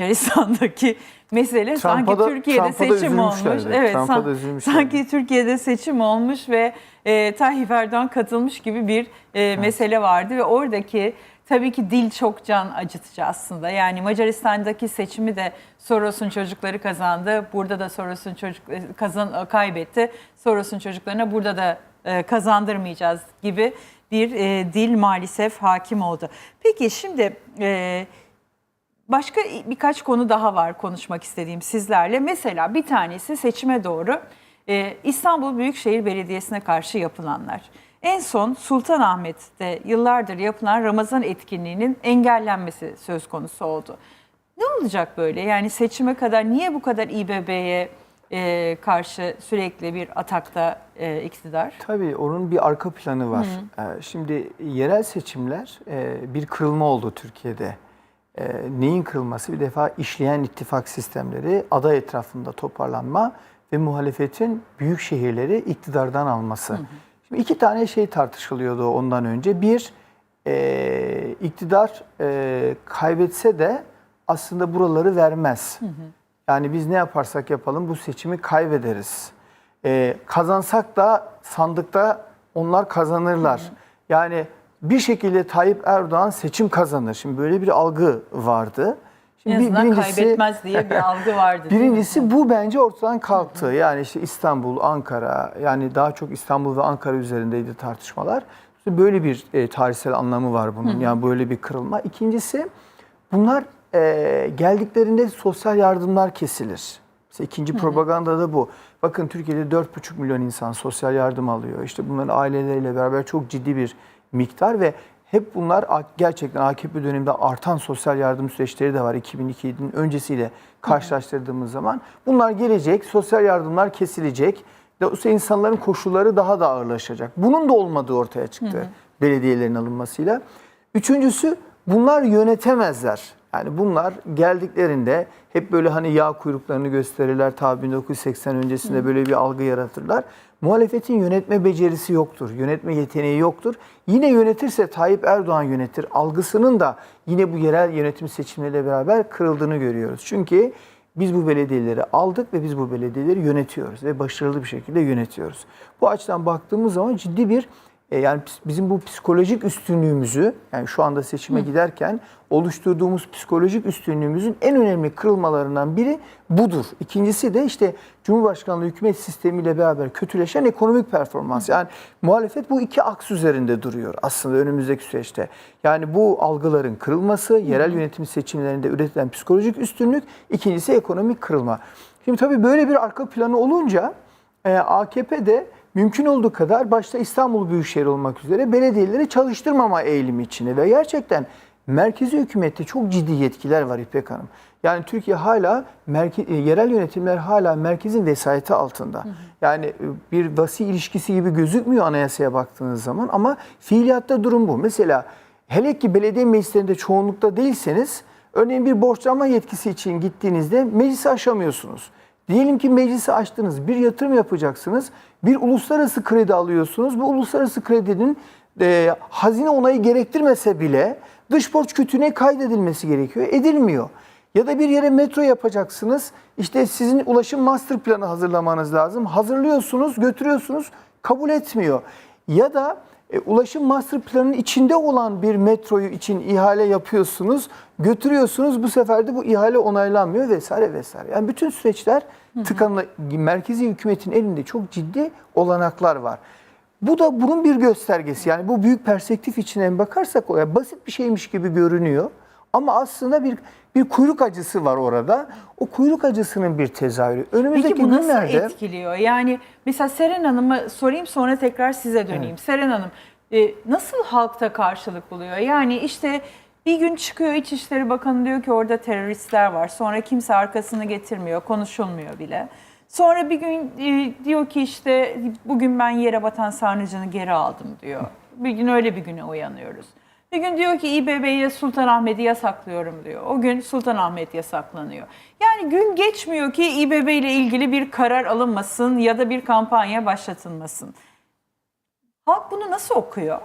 Macaristan'daki mesele sanki Trump'a da- Türkiye'de Trump'a seçim olmuş. Evet, san- sanki Türkiye'de seçim olmuş ve e, Tayyip Erdoğan katılmış gibi bir e, mesele vardı ve oradaki tabii ki dil çok can acıtıcı aslında. Yani Macaristan'daki seçimi de Soros'un çocukları kazandı. Burada da Soros'un çocuk e, kazan kaybetti. Soros'un çocuklarına burada da e, kazandırmayacağız gibi bir e, dil maalesef hakim oldu. Peki şimdi e, Başka birkaç konu daha var konuşmak istediğim sizlerle. Mesela bir tanesi seçime doğru e, İstanbul Büyükşehir Belediyesi'ne karşı yapılanlar. En son Sultanahmet'te yıllardır yapılan Ramazan etkinliğinin engellenmesi söz konusu oldu. Ne olacak böyle? Yani seçime kadar niye bu kadar İBB'ye e, karşı sürekli bir atakta e, iktidar? Tabii onun bir arka planı var. Ee, Şimdi yerel seçimler e, bir kırılma oldu Türkiye'de. E, Neyin kırılması? Bir defa işleyen ittifak sistemleri, aday etrafında toparlanma ve muhalefetin büyük şehirleri iktidardan alması. Şimdi iki tane şey tartışılıyordu ondan önce. Bir, e, iktidar e, kaybetse de aslında buraları vermez. Yani biz ne yaparsak yapalım bu seçimi kaybederiz. Ee, kazansak da sandıkta onlar kazanırlar. Yani bir şekilde Tayyip Erdoğan seçim kazanır. Şimdi böyle bir algı vardı. En Şimdi bir- azından kaybetmez diye bir algı vardı. Birincisi bu bence ortadan kalktı. Yani işte İstanbul, Ankara yani daha çok İstanbul ve Ankara üzerindeydi tartışmalar. Böyle bir e, tarihsel anlamı var bunun. Yani böyle bir kırılma. İkincisi bunlar e, geldiklerinde sosyal yardımlar kesilir. Mesela ikinci propaganda da bu. Bakın Türkiye'de 4,5 milyon insan sosyal yardım alıyor. İşte bunların aileleriyle beraber çok ciddi bir miktar ve hep bunlar gerçekten AKP döneminde artan sosyal yardım süreçleri de var 2002'nin öncesiyle karşılaştırdığımız zaman. Bunlar gelecek, sosyal yardımlar kesilecek. Dolayısıyla insanların koşulları daha da ağırlaşacak. Bunun da olmadığı ortaya çıktı belediyelerin alınmasıyla. Üçüncüsü bunlar yönetemezler. Yani bunlar geldiklerinde hep böyle hani yağ kuyruklarını gösterirler. Ta 1980 öncesinde böyle bir algı yaratırlar. Muhalefetin yönetme becerisi yoktur. Yönetme yeteneği yoktur. Yine yönetirse Tayyip Erdoğan yönetir. Algısının da yine bu yerel yönetim seçimleriyle beraber kırıldığını görüyoruz. Çünkü biz bu belediyeleri aldık ve biz bu belediyeleri yönetiyoruz ve başarılı bir şekilde yönetiyoruz. Bu açıdan baktığımız zaman ciddi bir e, yani bizim bu psikolojik üstünlüğümüzü yani şu anda seçime giderken oluşturduğumuz psikolojik üstünlüğümüzün en önemli kırılmalarından biri budur. İkincisi de işte Cumhurbaşkanlığı hükümet sistemiyle beraber kötüleşen ekonomik performans. Yani muhalefet bu iki aks üzerinde duruyor aslında önümüzdeki süreçte. Yani bu algıların kırılması, yerel yönetim seçimlerinde üretilen psikolojik üstünlük, ikincisi ekonomik kırılma. Şimdi tabii böyle bir arka planı olunca e, AKP de mümkün olduğu kadar başta İstanbul Büyükşehir olmak üzere belediyeleri çalıştırmama eğilimi içine ve gerçekten merkezi hükümette çok ciddi yetkiler var İpek Hanım. Yani Türkiye hala merke, e, yerel yönetimler hala merkezin vesayeti altında. Yani e, bir vasi ilişkisi gibi gözükmüyor anayasaya baktığınız zaman ama fiiliyatta durum bu. Mesela hele ki belediye meclislerinde çoğunlukta değilseniz örneğin bir borçlanma yetkisi için gittiğinizde meclisi aşamıyorsunuz. Diyelim ki meclisi açtınız, bir yatırım yapacaksınız, bir uluslararası kredi alıyorsunuz. Bu uluslararası kredinin e, hazine onayı gerektirmese bile dış borç kütüğüne kaydedilmesi gerekiyor. Edilmiyor. Ya da bir yere metro yapacaksınız. İşte sizin ulaşım master planı hazırlamanız lazım. Hazırlıyorsunuz, götürüyorsunuz, kabul etmiyor. Ya da e, ulaşım master planının içinde olan bir metroyu için ihale yapıyorsunuz, götürüyorsunuz. Bu sefer de bu ihale onaylanmıyor vesaire vesaire. Yani bütün süreçler tıkanlı. Merkezi hükümetin elinde çok ciddi olanaklar var. Bu da bunun bir göstergesi. Yani bu büyük perspektif içine bakarsak o yani basit bir şeymiş gibi görünüyor. Ama aslında bir bir kuyruk acısı var orada. O kuyruk acısının bir tezahürü. Önümüzdeki Peki bu nasıl günlerde etkiliyor? Yani mesela Seren Hanım'a sorayım sonra tekrar size döneyim. Seren Hanım e, nasıl halkta karşılık buluyor? Yani işte bir gün çıkıyor İçişleri Bakanı diyor ki orada teröristler var. Sonra kimse arkasını getirmiyor, konuşulmuyor bile. Sonra bir gün e, diyor ki işte bugün ben yere batan sarnıcını geri aldım diyor. Bir gün öyle bir güne uyanıyoruz. Bir gün diyor ki İBB'ye Sultanahmet'i yasaklıyorum diyor. O gün Sultanahmet yasaklanıyor. Yani gün geçmiyor ki İBB ile ilgili bir karar alınmasın ya da bir kampanya başlatılmasın. Halk bunu nasıl okuyor?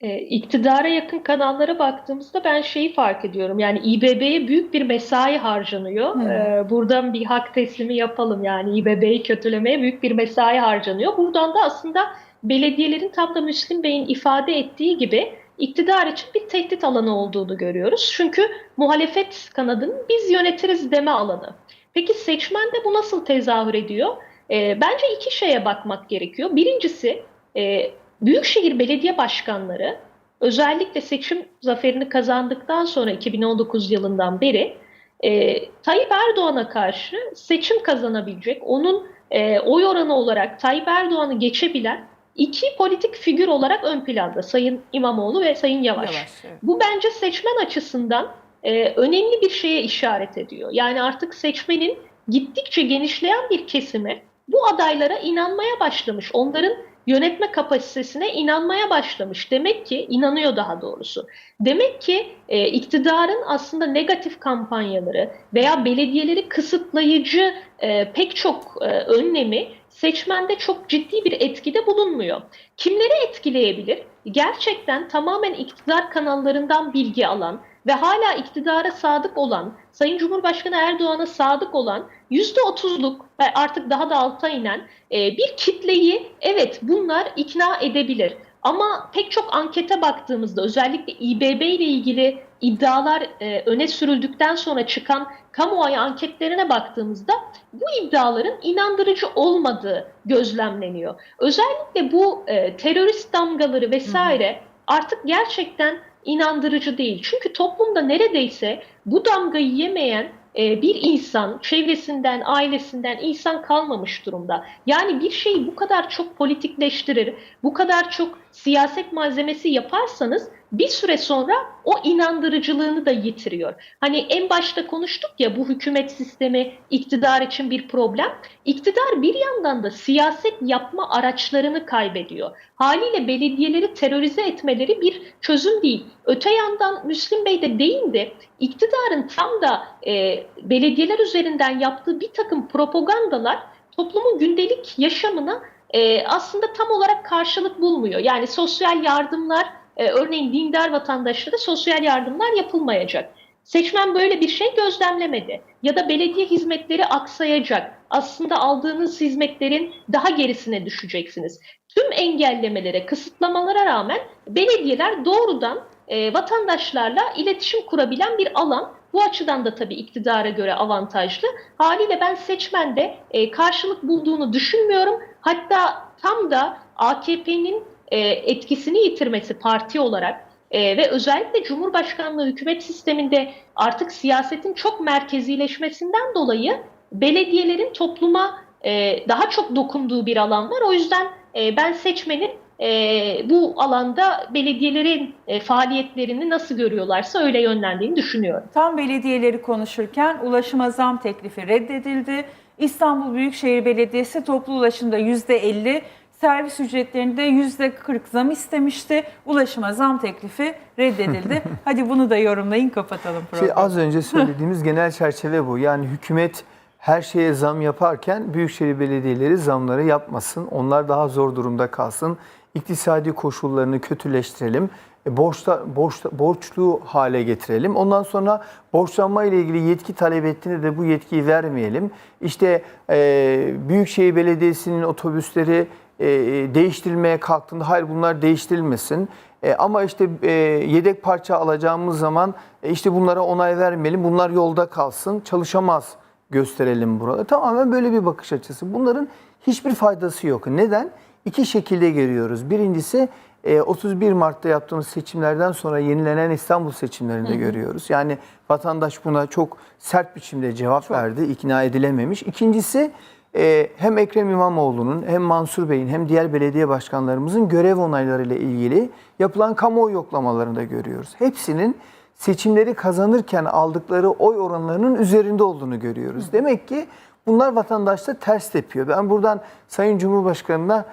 E, iktidara yakın kanallara baktığımızda ben şeyi fark ediyorum. Yani İBB'ye büyük bir mesai harcanıyor. Hmm. E, buradan bir hak teslimi yapalım. Yani İBB'yi kötülemeye büyük bir mesai harcanıyor. Buradan da aslında belediyelerin tam da Müslim Bey'in ifade ettiği gibi iktidar için bir tehdit alanı olduğunu görüyoruz. Çünkü muhalefet kanadının biz yönetiriz deme alanı. Peki seçmende bu nasıl tezahür ediyor? E, bence iki şeye bakmak gerekiyor. Birincisi e, Büyükşehir belediye başkanları özellikle seçim zaferini kazandıktan sonra 2019 yılından beri e, Tayyip Erdoğan'a karşı seçim kazanabilecek, onun e, oy oranı olarak Tayyip Erdoğan'ı geçebilen iki politik figür olarak ön planda Sayın İmamoğlu ve Sayın Yavaş. Yavaş, evet. Bu bence seçmen açısından e, önemli bir şeye işaret ediyor. Yani artık seçmenin gittikçe genişleyen bir kesimi bu adaylara inanmaya başlamış. Onların yönetme kapasitesine inanmaya başlamış. Demek ki inanıyor daha doğrusu. Demek ki e, iktidarın aslında negatif kampanyaları veya belediyeleri kısıtlayıcı e, pek çok e, önlemi seçmende çok ciddi bir etkide bulunmuyor. Kimleri etkileyebilir? Gerçekten tamamen iktidar kanallarından bilgi alan ve hala iktidara sadık olan, Sayın Cumhurbaşkanı Erdoğan'a sadık olan %30'luk ve artık daha da alta inen e, bir kitleyi evet bunlar ikna edebilir. Ama pek çok ankete baktığımızda özellikle İBB ile ilgili iddialar e, öne sürüldükten sonra çıkan kamuoyu anketlerine baktığımızda bu iddiaların inandırıcı olmadığı gözlemleniyor. Özellikle bu e, terörist damgaları vesaire artık gerçekten inandırıcı değil. Çünkü toplumda neredeyse bu damgayı yemeyen e, bir insan, çevresinden, ailesinden insan kalmamış durumda. Yani bir şeyi bu kadar çok politikleştirir, bu kadar çok siyaset malzemesi yaparsanız bir süre sonra o inandırıcılığını da yitiriyor. Hani en başta konuştuk ya bu hükümet sistemi iktidar için bir problem. İktidar bir yandan da siyaset yapma araçlarını kaybediyor. Haliyle belediyeleri terörize etmeleri bir çözüm değil. Öte yandan Müslim Bey de değindi. İktidarın tam da e, belediyeler üzerinden yaptığı bir takım propagandalar toplumun gündelik yaşamına e, aslında tam olarak karşılık bulmuyor. Yani sosyal yardımlar, e, örneğin dindar vatandaşlara sosyal yardımlar yapılmayacak. Seçmen böyle bir şey gözlemlemedi. Ya da belediye hizmetleri aksayacak. Aslında aldığınız hizmetlerin daha gerisine düşeceksiniz. Tüm engellemelere, kısıtlamalara rağmen belediyeler doğrudan e, vatandaşlarla iletişim kurabilen bir alan. Bu açıdan da tabii iktidara göre avantajlı. Haliyle ben seçmende e, karşılık bulduğunu düşünmüyorum. Hatta tam da AKP'nin e, etkisini yitirmesi parti olarak e, ve özellikle Cumhurbaşkanlığı hükümet sisteminde artık siyasetin çok merkezileşmesinden dolayı belediyelerin topluma e, daha çok dokunduğu bir alan var. O yüzden e, ben seçmenin e, bu alanda belediyelerin e, faaliyetlerini nasıl görüyorlarsa öyle yönlendiğini düşünüyorum. Tam belediyeleri konuşurken ulaşıma zam teklifi reddedildi. İstanbul Büyükşehir Belediyesi toplu ulaşımda %50, servis ücretlerinde %40 zam istemişti. Ulaşıma zam teklifi reddedildi. Hadi bunu da yorumlayın kapatalım Şey, programı. az önce söylediğimiz genel çerçeve bu. Yani hükümet her şeye zam yaparken büyükşehir belediyeleri zamları yapmasın. Onlar daha zor durumda kalsın. İktisadi koşullarını kötüleştirelim. E, Borçta, borçta, borçlu hale getirelim. Ondan sonra borçlanma ile ilgili yetki talep ettiğinde de bu yetkiyi vermeyelim. İşte e, Büyükşehir Belediyesi'nin otobüsleri e, değiştirilmeye kalktığında hayır bunlar değiştirilmesin. E, ama işte e, yedek parça alacağımız zaman e, işte bunlara onay vermeyelim. Bunlar yolda kalsın. Çalışamaz gösterelim burada. Tamamen böyle bir bakış açısı. Bunların hiçbir faydası yok. Neden? İki şekilde görüyoruz. Birincisi e, 31 Mart'ta yaptığımız seçimlerden sonra yenilenen İstanbul seçimlerinde görüyoruz. Yani vatandaş buna çok sert biçimde cevap verdi, ikna edilememiş. İkincisi e, hem Ekrem İmamoğlu'nun hem Mansur Bey'in hem diğer belediye başkanlarımızın görev onaylarıyla ilgili yapılan kamuoyu yoklamalarında görüyoruz. Hepsinin seçimleri kazanırken aldıkları oy oranlarının üzerinde olduğunu görüyoruz. Demek ki bunlar vatandaşta ters tepiyor. Ben buradan Sayın Cumhurbaşkanı'na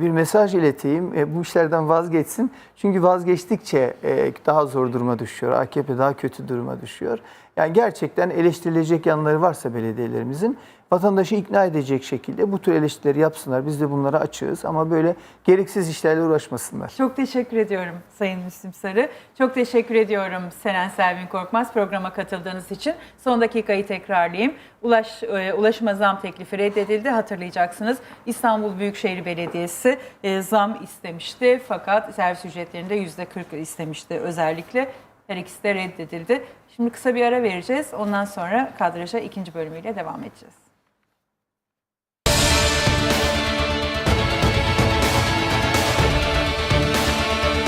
bir mesaj ileteyim. E, bu işlerden vazgeçsin. Çünkü vazgeçtikçe e, daha zor duruma düşüyor. AKP daha kötü duruma düşüyor. Yani gerçekten eleştirilecek yanları varsa belediyelerimizin vatandaşı ikna edecek şekilde bu tür eleştirileri yapsınlar. Biz de bunlara açığız ama böyle gereksiz işlerle uğraşmasınlar. Çok teşekkür ediyorum Sayın Müslim Sarı. Çok teşekkür ediyorum Seren Selvin Korkmaz programa katıldığınız için. Son dakikayı tekrarlayayım. Ulaş, e, ulaşıma zam teklifi reddedildi. Hatırlayacaksınız İstanbul Büyükşehir Belediyesi e, zam istemişti. Fakat servis ücretlerinde %40 istemişti özellikle. Her ikisi de reddedildi. Şimdi kısa bir ara vereceğiz. Ondan sonra kadraja ikinci bölümüyle devam edeceğiz.